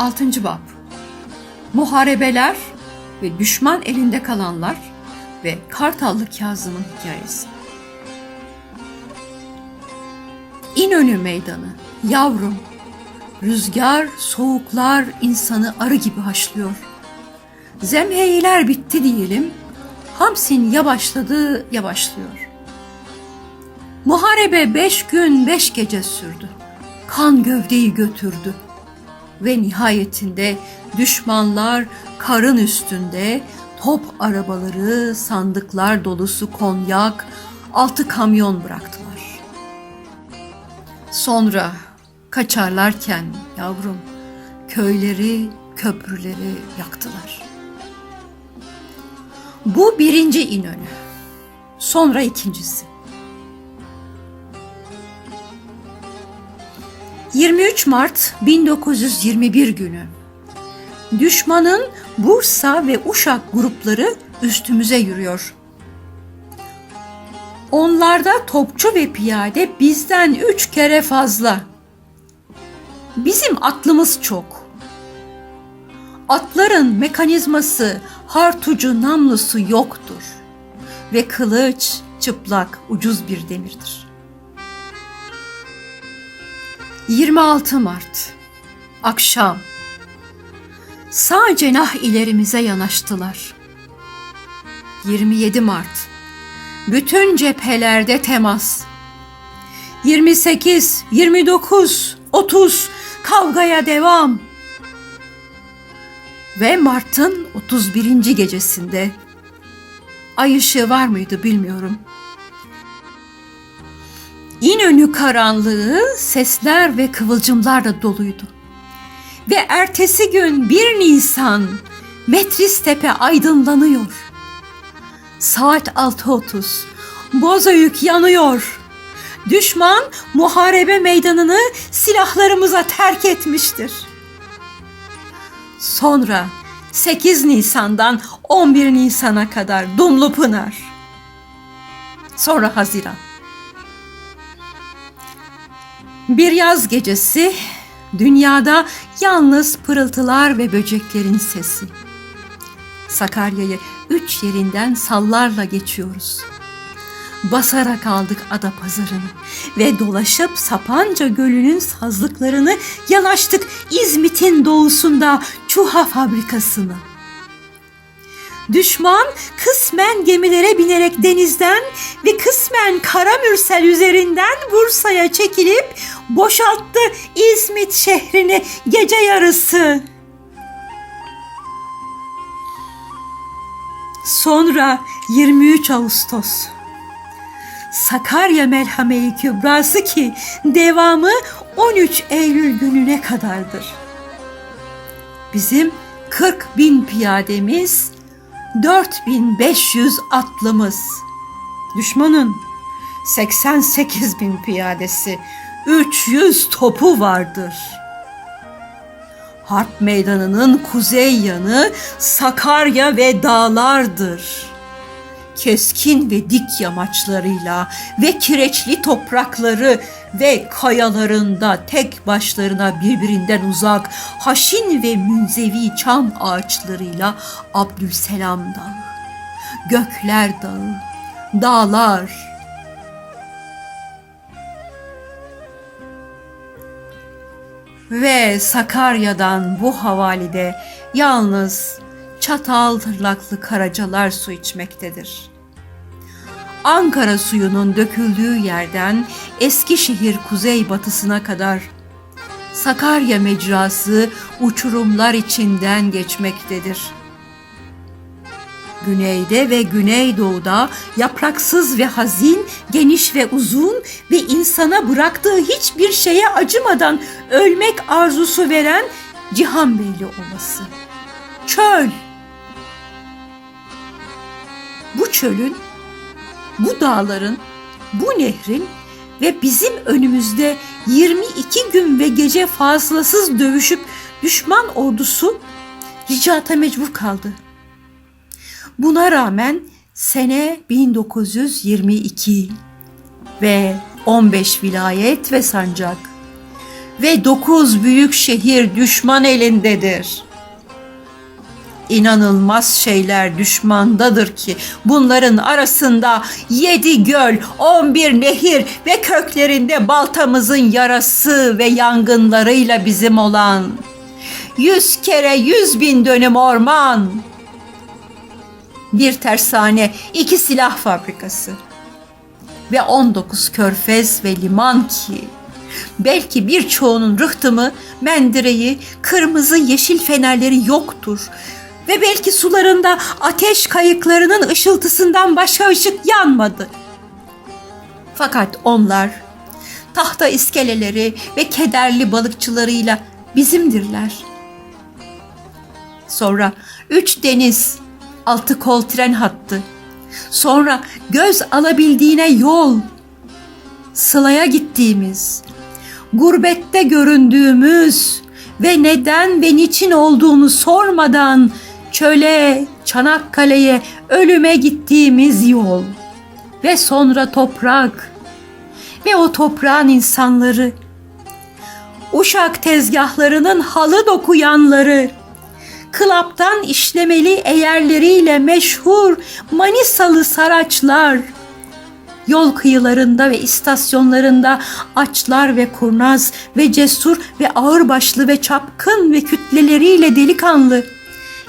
6. Bab Muharebeler ve düşman elinde kalanlar ve Kartallı Kazım'ın hikayesi. İnönü Meydanı, yavrum, rüzgar, soğuklar insanı arı gibi haşlıyor. Zemheyiler bitti diyelim, Hamsin ya başladı ya başlıyor. Muharebe beş gün beş gece sürdü. Kan gövdeyi götürdü. Ve nihayetinde düşmanlar karın üstünde top arabaları, sandıklar dolusu konyak, altı kamyon bıraktılar. Sonra kaçarlarken yavrum köyleri, köprüleri yaktılar. Bu birinci İnönü. Sonra ikincisi. 23 Mart 1921 günü. Düşmanın Bursa ve Uşak grupları üstümüze yürüyor. Onlarda topçu ve piyade bizden üç kere fazla. Bizim atlımız çok. Atların mekanizması, hartucu, namlusu yoktur. Ve kılıç çıplak, ucuz bir demirdir. 26 Mart Akşam Sağ cenah ilerimize yanaştılar. 27 Mart Bütün cephelerde temas. 28, 29, 30 kavgaya devam. Ve Mart'ın 31. gecesinde ay ışığı var mıydı bilmiyorum. İnönü karanlığı sesler ve kıvılcımlarla doluydu. Ve ertesi gün 1 Nisan Metris Tepe aydınlanıyor. Saat 6.30 Bozüyük yanıyor. Düşman muharebe meydanını silahlarımıza terk etmiştir. Sonra 8 Nisan'dan 11 Nisan'a kadar Dumlu Pınar. Sonra Haziran. Bir yaz gecesi dünyada yalnız pırıltılar ve böceklerin sesi. Sakarya'yı üç yerinden sallarla geçiyoruz. Basarak aldık ada pazarını ve dolaşıp Sapanca Gölü'nün sazlıklarını yanaştık İzmit'in doğusunda çuha fabrikasını. Düşman kısmen gemilere binerek denizden ve kısmen Karamürsel üzerinden Bursa'ya çekilip boşalttı İzmit şehrini gece yarısı. Sonra 23 Ağustos. Sakarya Melhame-i Kübrası ki devamı 13 Eylül gününe kadardır. Bizim 40 bin piyademiz, 4500 atlımız. Düşmanın 88 bin piyadesi, 300 topu vardır. Harp meydanının kuzey yanı Sakarya ve dağlardır. Keskin ve dik yamaçlarıyla ve kireçli toprakları ve kayalarında tek başlarına birbirinden uzak haşin ve münzevi çam ağaçlarıyla Abdülselam Dağı, Gökler Dağı, dağlar, ve Sakarya'dan bu havalide yalnız çatal tırnaklı karacalar su içmektedir. Ankara suyunun döküldüğü yerden Eskişehir kuzeybatısına kadar Sakarya mecrası uçurumlar içinden geçmektedir. Güneyde ve güneydoğuda yapraksız ve hazin, geniş ve uzun ve insana bıraktığı hiçbir şeye acımadan ölmek arzusu veren Cihanbeyli Ovası. Çöl. Bu çölün, bu dağların, bu nehrin ve bizim önümüzde 22 gün ve gece fazlasız dövüşüp düşman ordusu ricata mecbur kaldı. Buna rağmen sene 1922 ve 15 vilayet ve sancak ve dokuz büyük şehir düşman elindedir. İnanılmaz şeyler düşmandadır ki. Bunların arasında yedi göl, on bir nehir ve köklerinde baltamızın yarası ve yangınlarıyla bizim olan yüz kere yüz bin dönüm orman, bir tersane, iki silah fabrikası ve 19 körfez ve liman ki. Belki birçoğunun rıhtımı, mendireyi, kırmızı yeşil fenerleri yoktur ve belki sularında ateş kayıklarının ışıltısından başka ışık yanmadı. Fakat onlar tahta iskeleleri ve kederli balıkçılarıyla bizimdirler. Sonra üç deniz, altı kol tren hattı. Sonra göz alabildiğine yol. Sıla'ya gittiğimiz, gurbette göründüğümüz ve neden ve niçin olduğunu sormadan çöle, Çanakkale'ye, ölüme gittiğimiz yol. Ve sonra toprak ve o toprağın insanları. Uşak tezgahlarının halı dokuyanları klaptan işlemeli eğerleriyle meşhur Manisalı saraçlar, yol kıyılarında ve istasyonlarında açlar ve kurnaz ve cesur ve ağırbaşlı ve çapkın ve kütleleriyle delikanlı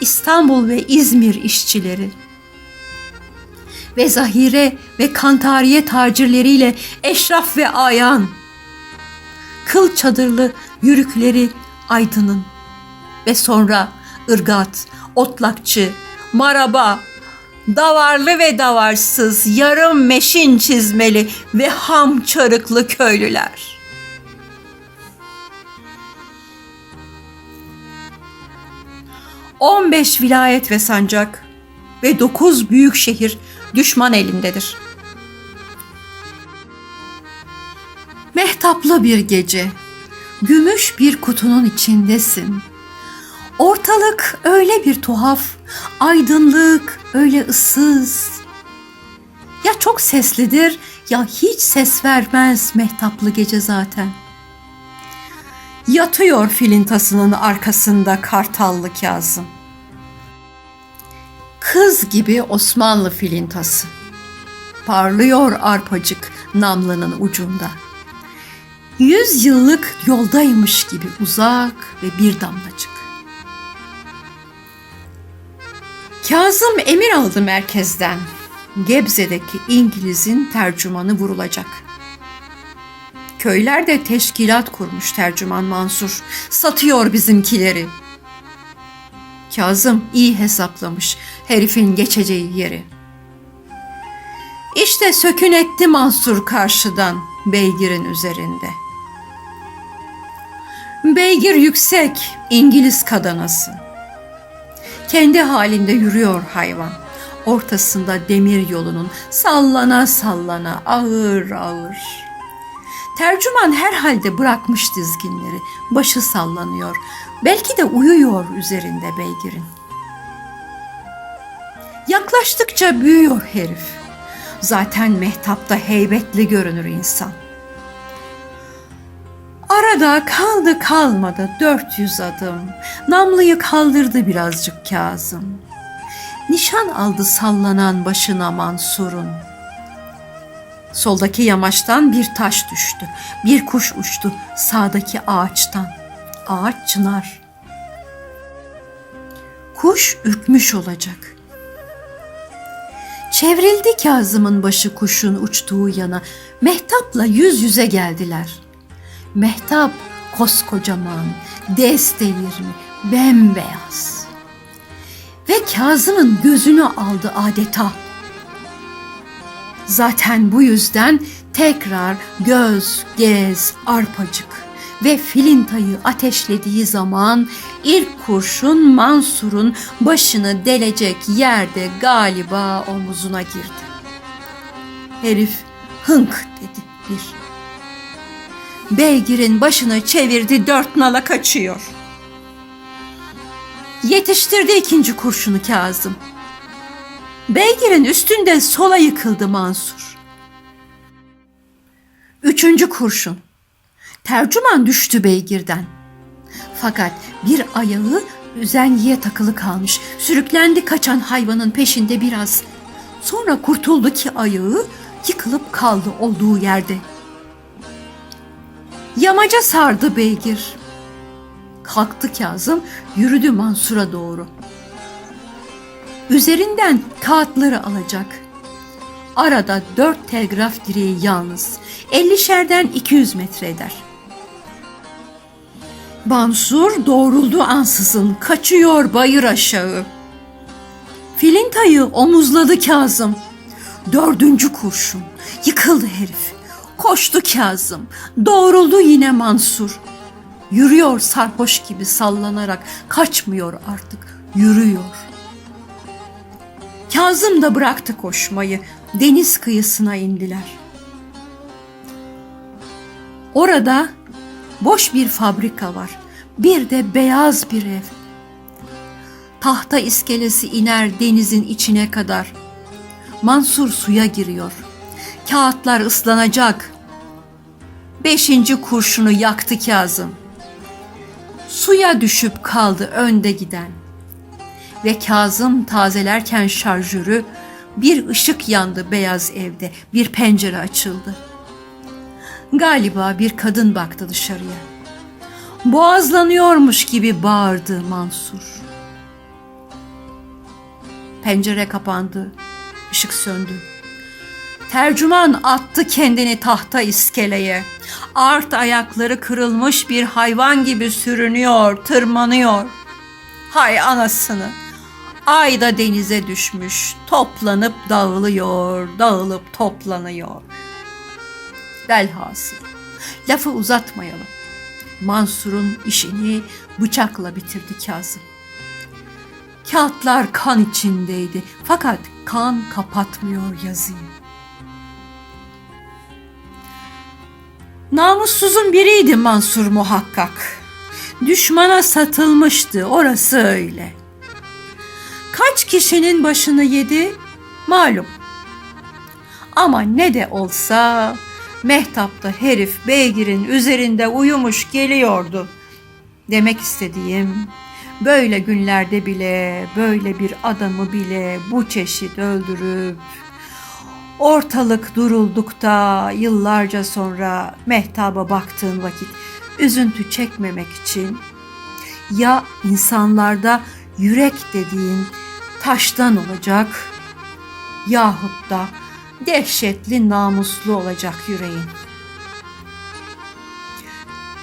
İstanbul ve İzmir işçileri ve zahire ve kantariye tacirleriyle eşraf ve ayan, kıl çadırlı yürükleri aydının ve sonra ırgat, otlakçı, maraba, davarlı ve davarsız, yarım meşin çizmeli ve ham çarıklı köylüler. On beş vilayet ve sancak ve dokuz büyük şehir düşman elindedir. Mehtaplı bir gece, gümüş bir kutunun içindesin.'' Ortalık öyle bir tuhaf, aydınlık öyle ıssız. Ya çok seslidir ya hiç ses vermez mehtaplı gece zaten. Yatıyor filintasının arkasında kartallı Kazım. Kız gibi Osmanlı filintası. Parlıyor arpacık namlının ucunda. Yüz yıllık yoldaymış gibi uzak ve bir damlacık. Kazım emir aldı merkezden. Gebze'deki İngiliz'in tercümanı vurulacak. Köyler de teşkilat kurmuş tercüman Mansur. Satıyor bizimkileri. Kazım iyi hesaplamış herifin geçeceği yeri. İşte sökün etti Mansur karşıdan beygirin üzerinde. Beygir yüksek, İngiliz kadanası. Kendi halinde yürüyor hayvan. Ortasında demir yolunun sallana sallana ağır ağır. Tercüman herhalde bırakmış dizginleri. Başı sallanıyor. Belki de uyuyor üzerinde beygirin. Yaklaştıkça büyüyor herif. Zaten mehtapta heybetli görünür insan. Arada kaldı kalmadı 400 adım. Namlıyı kaldırdı birazcık Kazım. Nişan aldı sallanan başına Mansur'un. Soldaki yamaçtan bir taş düştü. Bir kuş uçtu sağdaki ağaçtan. Ağaç çınar. Kuş ürkmüş olacak. Çevrildi Kazım'ın başı kuşun uçtuğu yana. Mehtap'la yüz yüze geldiler.'' Mehtap koskocaman, dez delirmi, bembeyaz. Ve Kazım'ın gözünü aldı adeta. Zaten bu yüzden tekrar göz, gez, arpacık ve filintayı ateşlediği zaman ilk kurşun Mansur'un başını delecek yerde galiba omuzuna girdi. Herif hınk dedi bir Beygir'in başını çevirdi dört nala kaçıyor. Yetiştirdi ikinci kurşunu Kazım. Beygir'in üstünde sola yıkıldı Mansur. Üçüncü kurşun. Tercüman düştü beygirden. Fakat bir ayağı üzengiye takılı kalmış. Sürüklendi kaçan hayvanın peşinde biraz. Sonra kurtuldu ki ayağı yıkılıp kaldı olduğu yerde. Yamaca sardı beygir. Kalktı Kazım, yürüdü Mansur'a doğru. Üzerinden kağıtları alacak. Arada dört telgraf direği yalnız. 50'şerden 200 metre eder. Mansur doğruldu ansızın, kaçıyor bayır aşağı. Filintayı omuzladı Kazım. Dördüncü kurşun, yıkıldı herif. Koştu Kazım, doğruldu yine Mansur. Yürüyor sarhoş gibi sallanarak, kaçmıyor artık, yürüyor. Kazım da bıraktı koşmayı, deniz kıyısına indiler. Orada boş bir fabrika var. Bir de beyaz bir ev. Tahta iskelesi iner denizin içine kadar. Mansur suya giriyor. Kağıtlar ıslanacak. Beşinci kurşunu yaktı Kazım. Suya düşüp kaldı önde giden. Ve Kazım tazelerken şarjörü bir ışık yandı beyaz evde. Bir pencere açıldı. Galiba bir kadın baktı dışarıya. Boğazlanıyormuş gibi bağırdı Mansur. Pencere kapandı. Işık söndü. Tercüman attı kendini tahta iskeleye. Art ayakları kırılmış bir hayvan gibi sürünüyor, tırmanıyor. Hay anasını. Ay da denize düşmüş, toplanıp dağılıyor, dağılıp toplanıyor. Velhasıl, lafı uzatmayalım. Mansur'un işini bıçakla bitirdi Kazım. Kağıtlar kan içindeydi fakat kan kapatmıyor yazıyı. Namussuzun biriydi Mansur muhakkak. Düşmana satılmıştı orası öyle. Kaç kişinin başını yedi malum. Ama ne de olsa Mehtap'ta herif beygirin üzerinde uyumuş geliyordu. Demek istediğim böyle günlerde bile böyle bir adamı bile bu çeşit öldürüp ortalık duruldukta yıllarca sonra mehtaba baktığın vakit üzüntü çekmemek için ya insanlarda yürek dediğin taştan olacak yahut da dehşetli namuslu olacak yüreğin.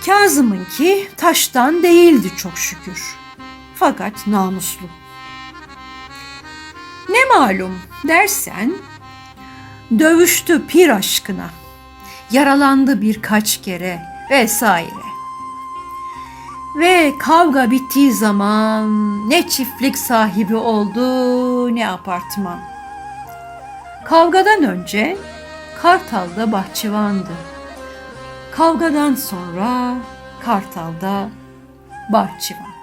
Kazım'ınki taştan değildi çok şükür. Fakat namuslu. Ne malum dersen dövüştü pir aşkına. Yaralandı birkaç kere vesaire. Ve kavga bittiği zaman ne çiftlik sahibi oldu ne apartman. Kavgadan önce Kartal'da bahçıvandı. Kavgadan sonra Kartal'da bahçıvan.